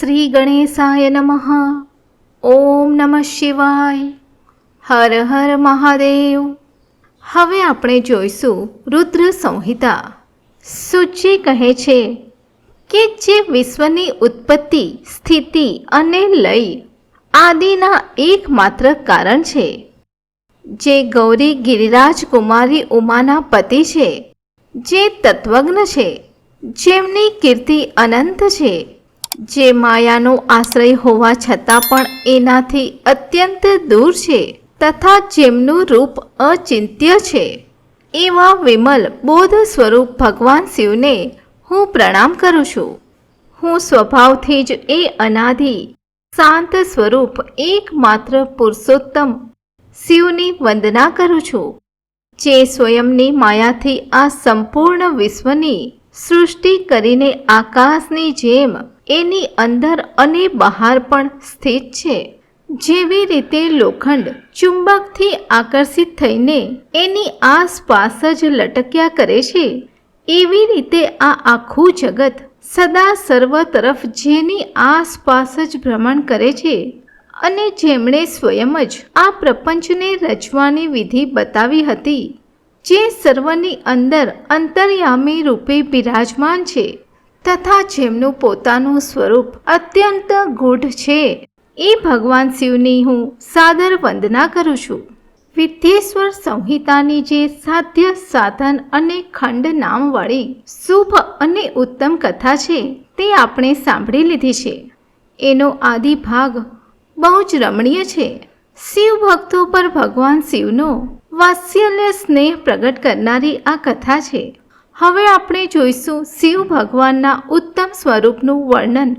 શ્રી ગણેશાય નમઃ ઓમ નમઃ શિવાય હર હર મહાદેવ હવે આપણે જોઈશું રુદ્ર સંહિતા। સૂચિ કહે છે કે જે વિશ્વની ઉત્પત્તિ, સ્થિતિ અને લય આદિના એકમાત્ર કારણ છે. જે ગૌરી ગિરિરાજ કુમારી ઉમાના પતિ છે. જે તત્વજ્ઞ છે. જેમની કીર્તિ અનંત છે. જે માયાનો આશ્રય હોવા છતાં પણ એનાથી અત્યંત દૂર છે તથા જેમનું રૂપ અચિંત્ય છે. એવા વિમલ બોધ સ્વરૂપ ભગવાન શિવને હું પ્રણામ કરું છું. હું સ્વભાવથી જ એ અનાધિ શાંત સ્વરૂપ એકમાત્ર પુરુષોત્તમ શિવની વંદના કરું છું. જે સ્વયંની માયાથી આ સંપૂર્ણ વિશ્વની સૃષ્ટિ કરીને આકાશની જેમ એની અંદર અને બહાર પણ સ્થિત છે. જેવી રીતે લોખંડ ચુંબકથી આકર્ષિત થઈને એની આસપાસ જ લટક્યા કરે છે, એવી રીતે આ આખું જગત સદા સર્વ તરફ જેની આસપાસ જ ભ્રમણ કરે છે. અને જેમણે સ્વયં જ આ પ્રપંચને રચવાની વિધિ બતાવી હતી, જે સર્વની અંદર અંતર્યામી રૂપે બિરાજમાન છે. તથા જેમનું પોતાનું સ્વરૂપ અત્યંત ગૂઢ છે. એ ભગવાન શિવની હું સાદર વંદના કરું છું. વિદ્યેશ્વર સંહિતાની જે સાધ્ય સાધન અને ખંડ નામવાળી શુભ અને ઉત્તમ કથા છે તે આપણે સાંભળી લીધી છે. એનો આદિ ભાગ બહુ જ રમણીય છે. શિવ ભક્તો પર ભગવાન શિવનો વાત્સલ્ય સ્નેહ પ્રગટ કરનારી આ કથા છે. હવે આપણે જોઈશું શિવ ભગવાનના ઉત્તમ સ્વરૂપનું વર્ણન.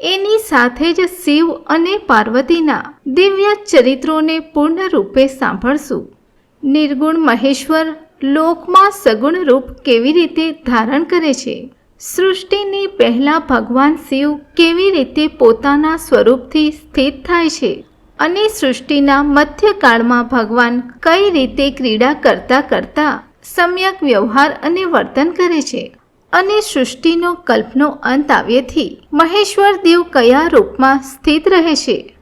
એની સાથે જ શિવ અને પાર્વતીના દિવ્ય ચરિત્રોને પૂર્ણ રૂપે સાંભળશું. નિર્ગુણ મહેશ્વર લોકમાં સગુણ રૂપ કેવી રીતે ધારણ કરે છે? સૃષ્ટિની પહેલાં ભગવાન શિવ કેવી રીતે પોતાના સ્વરૂપથી સ્થિત થાય છે? અને સૃષ્ટિના મધ્યકાળમાં ભગવાન કઈ રીતે ક્રીડા કરતા કરતા સમ્યક વ્યવહાર અને વર્તન કરે છે. અને સૃષ્ટિનો કલ્પનો અંત આવ્યેથી મહેશ્વર દેવ કયા રૂપમાં સ્થિત રહે છે?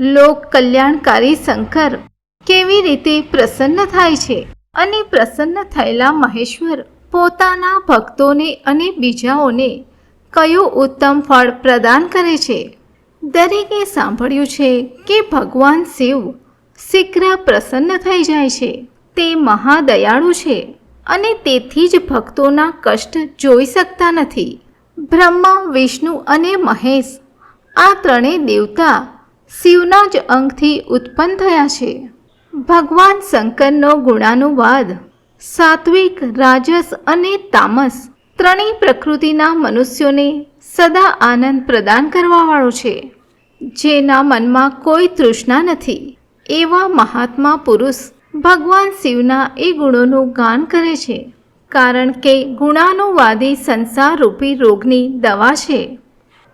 લોક કલ્યાણકારી શંકર કેવી રીતે પ્રસન્ન થાય છે? અને પ્રસન્ન થયેલા મહેશ્વર પોતાના ભક્તોને અને બીજાઓને કયું ઉત્તમ ફળ પ્રદાન કરે છે? દરેકે સાંભળ્યું છે કે ભગવાન શિવ શીઘ્ર પ્રસન્ન થઈ જાય છે. તે મહાદયાળુ છે અને તેથી જ ભક્તોના કષ્ટ જોઈ શકતા નથી. બ્રહ્મા, વિષ્ણુ અને મહેશ આ ત્રણેય દેવતા શિવના જ અંગથી ઉત્પન્ન થયા છે. ભગવાન શંકરનો ગુણાનુવાદ, સાત્વિક, રાજસ અને તામસ ત્રણેય પ્રકૃતિના મનુષ્યોને સદા આનંદ પ્રદાન કરવાવાળો છે. જેના મનમાં કોઈ તૃષ્ણા નથી. એવા મહાત્મા પુરુષ ભગવાન શિવના એ ગુણોનું ગાન કરે છે. કારણ કે ગુણાનુવાદી સંસારરૂપી રોગની દવા છે.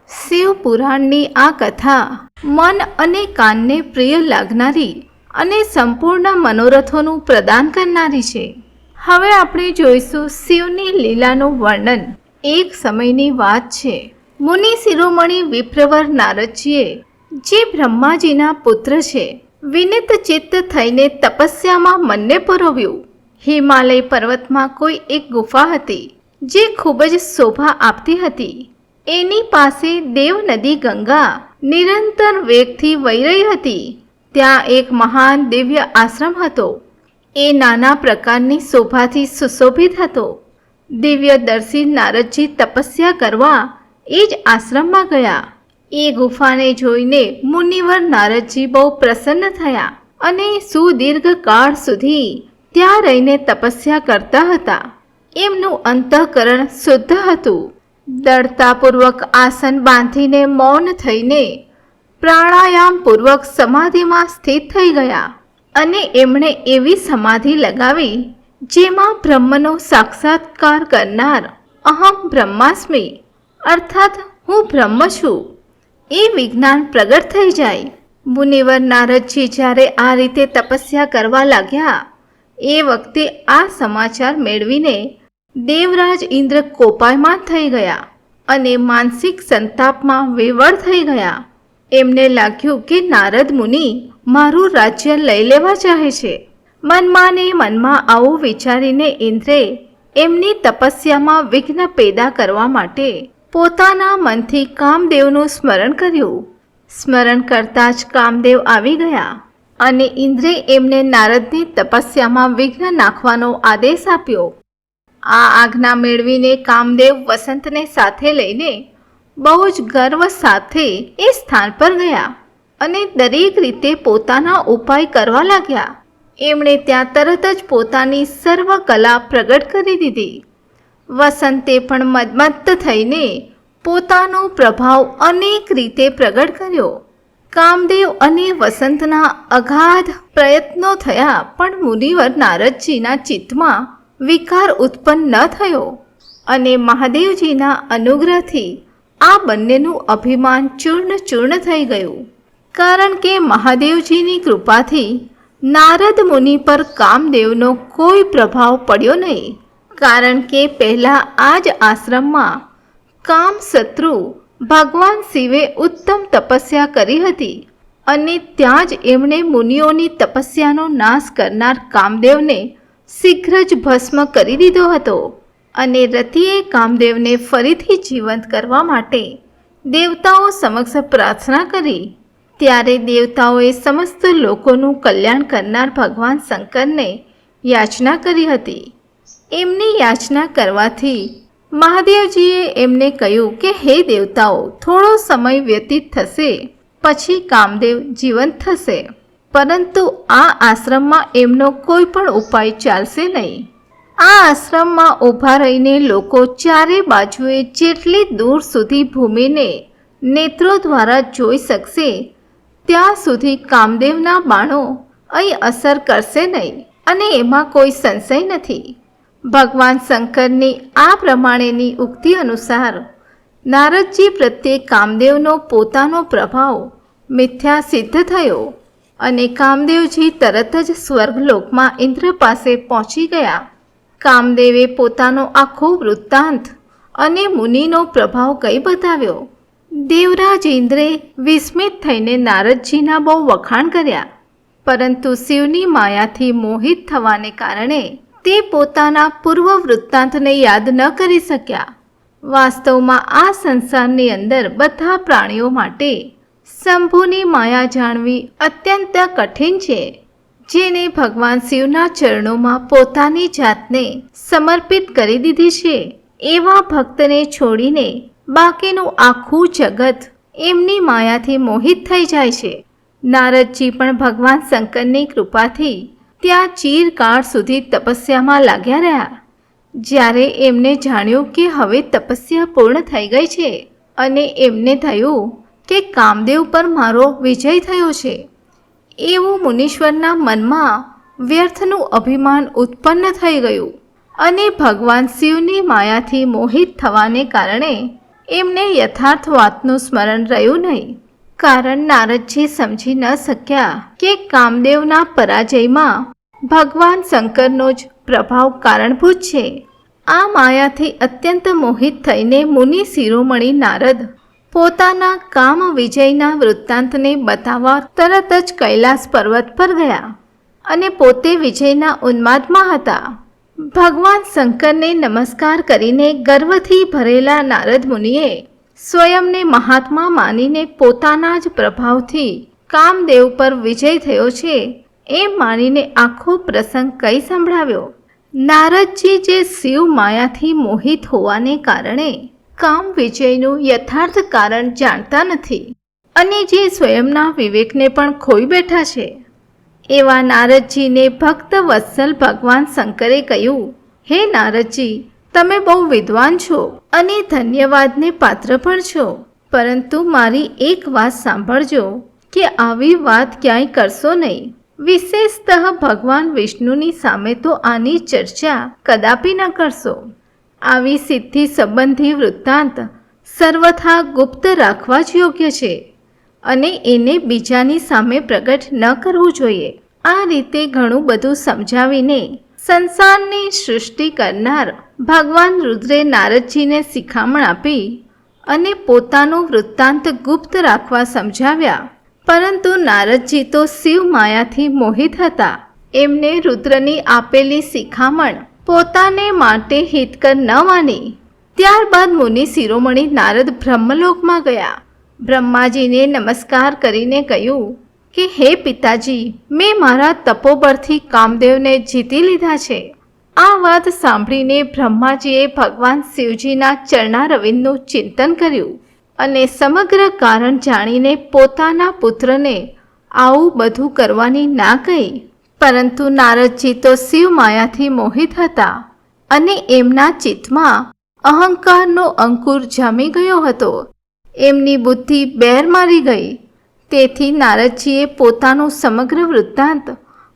શિવ પુરાણની આ કથા મન અને કાનને પ્રિય લાગનારી અને સંપૂર્ણ મનોરથોનું પ્રદાન કરનારી છે. હવે આપણે જોઈશું શિવની લીલાનું વર્ણન. એક સમયની વાત છે. મુનિ શિરોમણી વિપ્રવર નારદજીએ જે બ્રહ્માજીના પુત્ર છે વિનિત ચિત્ત થઈને તપસ્યામાં મનને પરોવ્યું. હિમાલય પર્વતમાં કોઈ એક ગુફા હતી, જે ખૂબ જ શોભા આપતી હતી. એની પાસે દેવ નદી ગંગા નિરંતર વેગથી વહી રહી હતી. ત્યાં એક મહાન દિવ્ય આશ્રમ હતો. એ નાના પ્રકારની શોભાથી સુશોભિત હતો. દિવ્ય દર્શી નારદજી તપસ્યા કરવા એ જ આશ્રમમાં ગયા. એ ગુફાને જોઈને મુનિવર નારદજી બહુ પ્રસન્ન થયા અને સુદીર્ઘ કાળ સુધી ત્યાં રહીને તપસ્યા કરતા હતા. એમનું અંતઃકરણ શુદ્ધ હતું. દળતાપૂર્વક આસન બાંધીને મૌન થઈને પ્રાણાયામપૂર્વક સમાધિમાં સ્થિત થઈ ગયા અને એમણે એવી સમાધિ લગાવી જેમાં બ્રહ્મનો સાક્ષાત્કાર કરનાર અહમ બ્રહ્માસ્મી, અર્થાત હું બ્રહ્મ છું. એ વિજ્ઞાન પ્રગટ થઈ જાય. મુનિવર નારદજી જ્યારે આ રીતે તપસ્યા કરવા લાગ્યા, એ વખતે આ સમાચાર મેળવીને દેવરાજ ઇન્દ્ર કોપાયમાન થઈ ગયા અને માનસિક સંતાપમાં વિવળ થઈ ગયા. એમને લાગ્યું કે નારદ મુનિ મારું રાજ્ય લઈ લેવા ચાહે છે. મનમાં ને મનમાં આવું વિચારીને ઇન્દ્રે એમની તપસ્યામાં વિઘ્ન પેદા કરવા માટે પોતાના મનથી કામદેવનું સ્મરણ કર્યું. સ્મરણ કરતાં જ કામદેવ આવી ગયા અને ઇન્દ્રે એમને નારદની તપસ્યામાં વિઘ્ન નાખવાનો આદેશ આપ્યો. આ આજ્ઞા મેળવીને કામદેવ વસંતને સાથે લઈને બહુ જ ગર્વ સાથે એ સ્થાન પર ગયા અને દરેક રીતે પોતાના ઉપાય કરવા લાગ્યા. એમણે ત્યાં તરત જ પોતાની સર્વ કલા પ્રગટ કરી દીધી. વસંતે પણ મદમત્ત થઈને પોતાનો પ્રભાવ અનેક રીતે પ્રગટ કર્યો. કામદેવ અને વસંતના અગાધ પ્રયત્નો થયા પણ મુનિવર નારદજીના ચિત્તમાં વિકાર ઉત્પન્ન ન થયો અને મહાદેવજીના અનુગ્રહથી આ બંનેનું અભિમાન ચૂર્ણ ચૂર્ણ થઈ ગયું. કારણ કે મહાદેવજીની કૃપાથી નારદ મુનિ પર કામદેવનો કોઈ પ્રભાવ પડ્યો નહીં. કારણ કે પહેલાં આ જ આશ્રમમાં કામશત્રુ ભગવાન શિવે ઉત્તમ તપસ્યા કરી હતી અને ત્યાં જ એમણે મુનિઓની તપસ્યાનો નાશ કરનાર કામદેવને શીઘ્ર જ ભસ્મ કરી દીધો હતો અને રતિએ કામદેવને ફરીથી જીવંત કરવા માટે દેવતાઓ સમક્ષ પ્રાર્થના કરી. ત્યારે દેવતાઓએ સમસ્ત લોકોનું કલ્યાણ કરનાર ભગવાન શંકરને યાચના કરી હતી. એમની યાચના કરવાથી. મહાદેવજીએ એમને કહ્યું કે, હે દેવતાઓ, થોડો સમય વ્યતીત થશે, પછી કામદેવ જીવંત થશે. પરંતુ આ આશ્રમમાં એમનો કોઈ પણ ઉપાય ચાલશે નહીં. આ આશ્રમમાં ઊભા રહીને લોકો ચારે બાજુએ જેટલી દૂર સુધી ભૂમિને નેત્રો દ્વારા જોઈ શકશે, ત્યાં સુધી કામદેવના બાણો અહીં અસર કરશે નહીં અને એમાં કોઈ સંશય નથી. ભગવાન શંકરની આ પ્રમાણેની ઉક્તિ અનુસાર નારદજી પ્રત્યે કામદેવનો પોતાનો પ્રભાવ મિથ્યા સિદ્ધ થયો અને કામદેવજી તરત જ સ્વર્ગલોકમાં ઇન્દ્ર પાસે પહોંચી ગયા. કામદેવે પોતાનો આખો વૃત્તાંત અને મુનિનો પ્રભાવ કઈ બતાવ્યો? દેવરાજ ઇન્દ્રે વિસ્મિત થઈને નારદજીના બહુ વખાણ કર્યા, પરંતુ શિવની માયાથી મોહિત થવાને કારણે તે પોતાના પૂર્વ વૃત્તાંતને યાદ ન કરી શક્યા. વાસ્તવમાં આ સંસારની અંદર બધા પ્રાણીઓ માટે શંભુની માયા જાણવી અત્યંત કઠિન છે, જેને ભગવાન શિવના ચરણોમાં પોતાની જાતને સમર્પિત કરી દીધી છે. એવા ભક્તને છોડીને બાકીનું આખું જગત એમની માયાથી મોહિત થઈ જાય છે. નારદજી પણ ભગવાન શંકરની કૃપાથી ત્યાં ચીરકાળ સુધી તપસ્યામાં લાગ્યા રહ્યા. જ્યારે એમને જાણ્યું કે હવે તપસ્યા પૂર્ણ થઈ ગઈ છે અને એમને થયું કે કામદેવ પર મારો વિજય થયો છે, એવું મુનીશ્વરના મનમાં વ્યર્થનું અભિમાન ઉત્પન્ન થઈ ગયું અને ભગવાન શિવની માયાથી મોહિત થવાને કારણે એમને યથાર્થ વાતનું સ્મરણ રહ્યું નહીં. કારણ નારદજી સમજી ન શક્યા કે કામદેવના પરાજયમાં ભગવાન શંકરનો જ પ્રભાવ કારણભૂત છે. આ માયાથી અત્યંત મોહિત થઈને મુનિ શિરોમણી નારદ પોતાના કામ વિજયના વૃત્તાંતને બતાવવા તરત જ કૈલાસ પર્વત પર ગયા અને પોતે વિજયના ઉન્માદમાં હતા. ભગવાન શંકરને નમસ્કાર કરીને ગર્વથી ભરેલા નારદ મુનિએ સ્વયંને મહાત્મા માનીને પોતાના જ પ્રભાવથી કામદેવ પર વિજય થયો છે. એમ માનીને આખો પ્રસંગ કઈ સંભળાવ્યો? નારદજી જે શિવ માયાથી મોહિત હોવાને કારણે કામ વિજયનું યથાર્થ કારણ જાણતા નથી. અને જે સ્વયંના વિવેકને પણ ખોઈ બેઠા છે. એવા નારદજીને ભક્ત વત્સલ ભગવાન શંકરે કહ્યું, હે નારદજી, તમે બહુ વિદ્વાન છો અને ધન્યવાદને પાત્ર પણ છો. પરંતુ મારી એક વાત સાંભળજો કે આવી વાત ક્યાંય કરશો નહીં. વિશેષતઃ ભગવાન વિષ્ણુની સામે તો આની ચર્ચા કદાપી ન કરશો. આવી સિદ્ધિ સંબંધી વૃત્તાંત સર્વથા ગુપ્ત રાખવા જ યોગ્ય છે અને એને બીજાની સામે પ્રગટ ન કરવું જોઈએ. આ રીતે ઘણું બધું સમજાવીને સંસારની સૃષ્ટિ કરનાર ભગવાન રુદ્રે નારદજીને શિખામણ આપી અને પોતાનું વૃત્તાંત ગુપ્ત રાખવા સમજાવ્યા. પરંતુ નારદજી તો શિવ માયાથી મોહિત હતા. એમને રુદ્રની આપેલી શિખામણ પોતાને માટે હિતકર ન માની. ત્યારબાદ મુનિ શિરોમણી નારદ બ્રહ્મલોકમાં ગયા. બ્રહ્માજીને નમસ્કાર કરીને કહ્યું કે, હે પિતાજી, મેં મારા તપોબળથી કામદેવને જીતી લીધા છે. આ વાત સાંભળીને બ્રહ્માજીએ ભગવાન શિવજીના ચરણારવિંદનું ચિંતન કર્યું. અને સમગ્ર કારણ જાણીને પોતાના પુત્રને આવું બધું કરવાની ના કહી. પરંતુ નારદજી તો શિવ માયાથી મોહિત હતા અને એમના ચિત્તમાં અહંકારનો અંકુર જામી ગયો હતો. એમની બુદ્ધિ બેર મારી ગઈ. તેથી નારદજીએ પોતાનું સમગ્ર વૃત્તાંત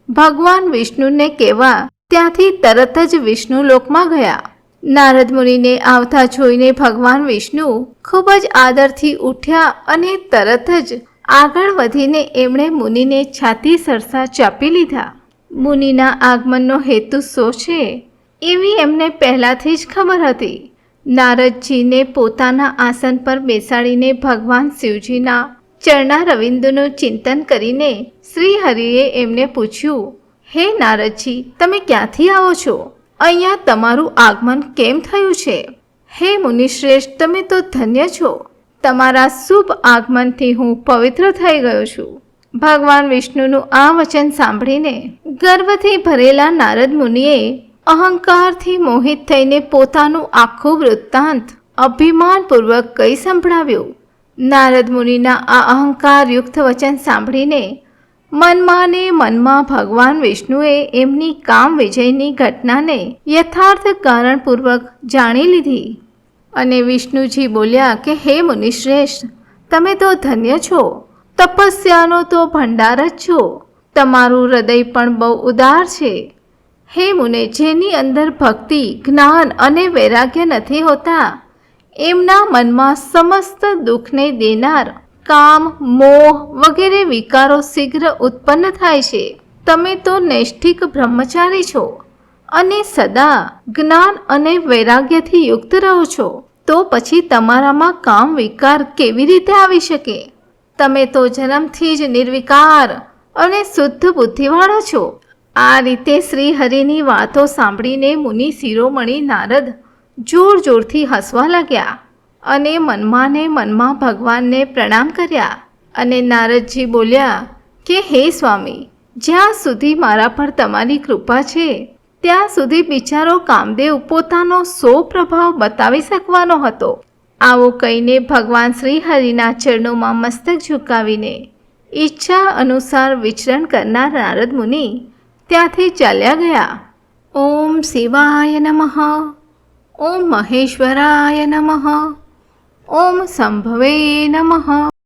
ભગવાન વિષ્ણુને કહેવા, ત્યાંથી તરત જ વિષ્ણુ લોકમાં ગયા. નારદ મુનિને આવતા જોઈને ભગવાન વિષ્ણુ ખૂબ જ આદરથી ઉઠ્યા અને તરત જ આગળ વધીને એમણે મુનિને છાતી સરસા ચાપી લીધા. મુનિના આગમનનો હેતુ શો છે? એવી એમને પહેલાંથી જ ખબર હતી. નારદજીને પોતાના આસન પર બેસાડીને ભગવાન શિવજીના ચરણા રવિન્દુનું ચિંતન કરીને શ્રી હરિએ એમને પૂછ્યું, હે નારદજી, તમે ક્યાંથી આવો છો? અહીંયા તમારું આગમન કેમ થયું છે? હે મુનિશ્રેષ્ઠ, તમે તો ધન્ય છો. તમારા શુભ આગમનથી હું પવિત્ર થઈ ગયો છું. ભગવાન વિષ્ણુનું આ વચન સાંભળીને ગર્વથી ભરેલા નારદ મુનિએ અહંકારથી મોહિત થઈને પોતાનું આખું વૃત્તાંત અભિમાનપૂર્વક કઈ સંભળાવ્યું. નારદ મુનિના આ અહંકારયુક્ત વચન સાંભળીને મનમાં ને મનમાં ભગવાન વિષ્ણુએ એમની કામ વિજયની ઘટનાને યથાર્થ કારણપૂર્વક જાણી લીધી. અને વિષ્ણુજી બોલ્યા કે, હે મુનિશ્રેષ્ઠ, તમે તો ધન્ય છો. તપસ્યાનો તો ભંડાર જ છો. તમારું હૃદય પણ બહુ ઉદાર છે. હે મુને, જેની અંદર ભક્તિ, જ્ઞાન અને વૈરાગ્ય નથી હોતા, એમના મનમાં સમસ્ત દુઃખને દેનાર કામ, મોહ વગેરે વિકારો શીઘ્ર ઉત્પન્ન થાય છે. તમે તો નૈષ્ઠિક બ્રહ્મચારી છો અને સદા જ્ઞાન અને વૈરાગ્યથી યુક્ત રહો છો. તો પછી તમારામાં કામ વિકાર કેવી રીતે આવી શકે? તમે તો જન્મથી જ નિર્વિકાર અને શુદ્ધ બુદ્ધિવાળા છો. આ રીતે શ્રી હરિની વાતો સાંભળીને મુનિ શિરોમણી નારદ જોર જોરથી હસવા લાગ્યા. અને મનમાંને મનમાં ભગવાનને પ્રણામ કર્યા અને નારદજી બોલ્યા, કે હે સ્વામી, જ્યાં સુધી મારા પર તમારી કૃપા છે, ત્યાં સુધી બિચારો કામદેવ પોતાનો સો પ્રભાવ બતાવી શકવાનો હતો. આવું કહીને ભગવાન શ્રી હરિના ચરણોમાં મસ્તક ઝુકાવીને ઈચ્છા અનુસાર વિચરણ કરનાર નારદ મુનિ ત્યાંથી ચાલ્યા ગયા. ઓમ શિવાય નમઃ, ઓમ મહેશ્વરાય નમઃ. ઓમ સંભવે નમઃ